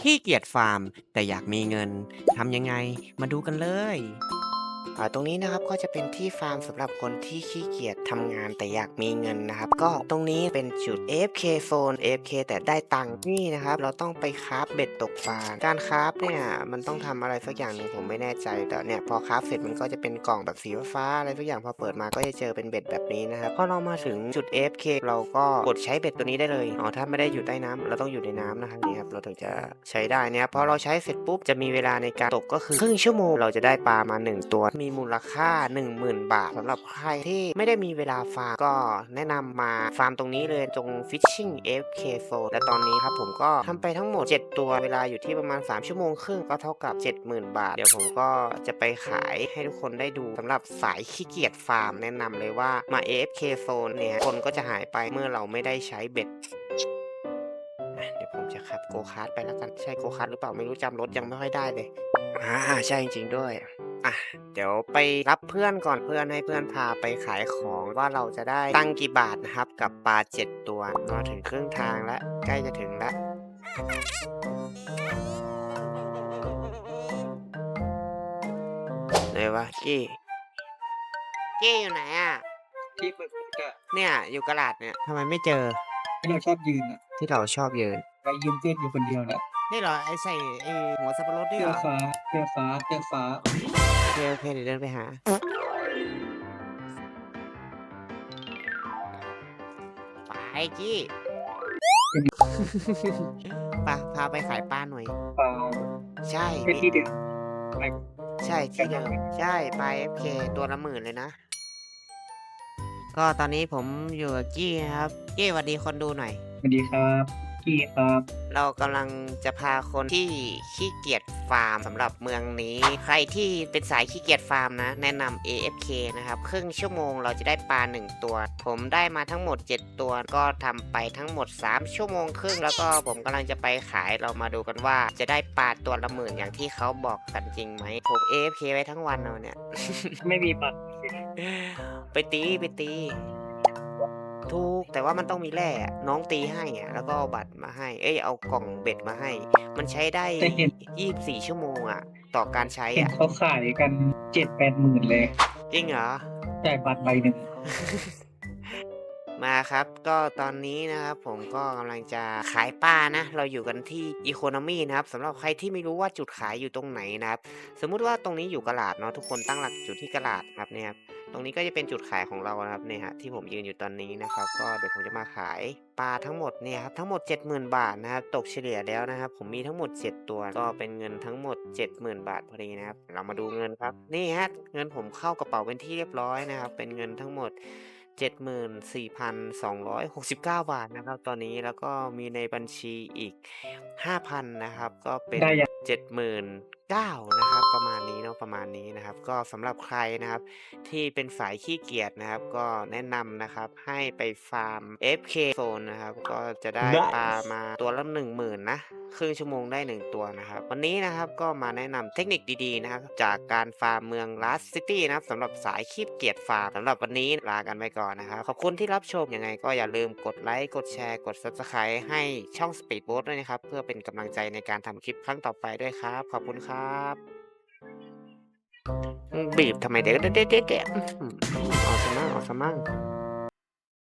ขี้เกียจฟาร์ม แต่อยากมีเงินทำยังไงมาดูกันเลย ตรงนี้นะครับก็จะเป็นที่ฟาร์มสำหรับคนที่ขี้เกียจทำงานแต่อยากมีเงินนะครับ ก็ตรงนี้เป็นจุด AFK Zone AFK แต่ได้ตังค์นี่นะครับ เราต้องไปคราฟเบ็ดตกปลาการคราฟเนี่ยมันต้องทำอะไรสักอย่างหนึ่งผมไม่แน่ใจแต่เนี่ยพอคราฟเสร็จมันก็จะเป็นกล่องแบบสีฟ้าอะไรสักอย่างพอเปิดมาก็จะเจอเป็นเบ็ดแบบนี้นะครับพอเรามาถึงจุด AFK เราก็กดใช้เบ็ดตัวนี้ได้เลยอ๋อถ้าไม่ได้อยู่ใต้น้ำเราต้องอยู่ในน้ำนะครับนี่ครับเราถึงจะใช้ได้เนี่ยพอเราใช้เสร็จปุ๊บจะมีเวลาในการตกก็คือครึ่งชั่วโมงเราจะได้ปลามาหนึ่งตัวมีมูลค่า 10,000 บาทสำหรับใครที่ไม่ได้มีเวลาฟาร์มก็แนะนำมาฟาร์มตรงนี้เลยตรง Fishing FK Zone และตอนนี้ครับผมก็ทำไปทั้งหมด 7 ตัวเวลาอยู่ที่ประมาณ 3 ชั่วโมงครึ่งก็เท่ากับ 70,000 บาท เดี๋ยวผมก็จะไปขายให้ทุกคนได้ดูสำหรับสายขี้เกียจฟาร์มแนะนำเลยว่ามา AFK Zone เนี่ยคนก็จะหายไปเมื่อเราไม่ได้ใช้เบ็ดเดี๋ยวผมจะขับโกคาร์ดไปแล้วกัน ใช่โกคาร์ดหรือเปล่าไม่รู้จำรถยังไม่ค่อยได้เลยอ่าใช่จริงๆด้วย อะเดี๋ยวไปรับเพื่อนก่อนเพื่อนให้เพื่อนพาไปขายของว่าเราจะได้ตังค์กี่บาทนะครับ กับปลาเจ็ดตัวมาถึงครึ่งทางแล้วใกล้จะถึงแล้วเลยวะกี้กี้อยู่ไหนอะที่ฝึกก็เนี่ยอยู่กระดาษเนี่ยทำไมไม่เจอที่เราชอบยืนอะที่เราชอบยืนไปยืนเต้นอยู่คนเดียวแหละ นี่เหรอไอใส่ไอหัวสับปะรดนี่เสื้เหอรอฟ้าเสื้อฟ้าเสื้อฟ้าโอเคโอเคเดี๋ยวเดินไปหา ไปจี้ปะพาไปขายปลาหน่อยฟ้าใช่แค่ที่เดิมไปใช่ที่เดิมใช่ปลา FK ตัวละหมื่นเลยนะ ก็ตอนนี้ผมอยู่กับกี้นะครับ กี้สวัสดีคนดูหน่อย สวัสดีครับ กี้ครับ เรากำลังจะพาคนที่ขี้เกียจฟาร์มสำหรับเมืองนี้ ใครที่เป็นสายขี้เกียจฟาร์มนะ แนะนำ AFK นะครับ ครึ่งชั่วโมงเราจะได้ปลา 1 ตัว ผมได้มาทั้งหมด 7 ตัวก็ทำไปทั้งหมด 3 ชั่วโมงครึ่ง แล้วก็ผมกำลังจะไปขายเรามาดูกันว่า จะได้ปลาตัวละหมื่นอย่างที่เขาบอกกันจริงไหมผม AFK ไว้ทั้งวันเอาเนี่ย ไม่มีบัตรไปตีไปตี ถูกแต่ว่ามันต้องมีแร่อะน้องตีให้อะแล้วก็เอาบัตรมาให้ เอ้ยเอากล่องเบ็ดมาให้ มันใช้ได้ยี่สี่ชั่วโมงอะต่อการใช้เห็นอะเขาขายกันเจ็ดแปดหมื่นเลยจริงเหรอ จ่ายบัตรใบหนึ่ง มาครับ ก็ตอนนี้นะครับผมก็กำลังจะขายปลานะ เราอยู่กันที่อีโคโนมีนะครับสำหรับใครที่ไม่รู้ว่าจุดขายอยู่ตรงไหนนะครับ สมมุติว่าตรงนี้อยู่กระลาดเนาะทุกคนตั้งหลักจุดที่กระลาดครับเนี่ยครับตรงนี้ก็จะเป็นจุดขายของเรานะครับเนี่ยฮะที่ผมยืนอยู่ตอนนี้นะครับ ก็เดี๋ยวผมจะมาขายปลาทั้งหมดเนี่ยครับทั้งหมด 70,000 บาทนะครับตกเฉลี่ยแล้วนะครับ ผมมีทั้งหมด 7 ตัวก็เป็นเงินทั้งหมด 70,000 บาทพอดีนะครับ เรามาดูเงินครับนี่ฮะเงินผมเข้ากระเป๋าเป็นที่เรียบร้อยนะครับ เป็นเงินทั้งหมด 74,269 บาทนะครับ ตอนนี้แล้วก็มีในบัญชีอีก 5,000 นะครับ ก็เป็นได้ยัง79,000 นะครับ ประมาณนี้เนาะประมาณนี้นะครับ ก็สำหรับใครนะครับ ที่เป็นสายขี้เกียจนะครับ ก็แนะนำนะครับให้ไปฟาร์ม FK Zone นะครับ ก็จะได้ปลามาตัวละ10,000นะครึ่งชั่วโมงได้ 1 ตัวนะครับ วันนี้นะครับก็มาแนะนำเทคนิคดีๆนะครับ จากการฟาร์มเมือง Last City นะครับสำหรับสายขี้เกียจฟาร์มสำหรับวันนี้ลากันไปก่อนนะครับ ขอบคุณที่รับชมยังไง ก็อย่าลืมกดไลค์กดแชร์กด Subscribe ให้ช่อง Speedboat ด้วยนะครับ เพื่อเป็นกำลังใจในการทำคลิปครั้งต่อไปด้วยครับ ขอบคุณครับอืม บีบทำไมเด็กเด็กเด็กเด็กเอาสมั่งเอาสมั่ง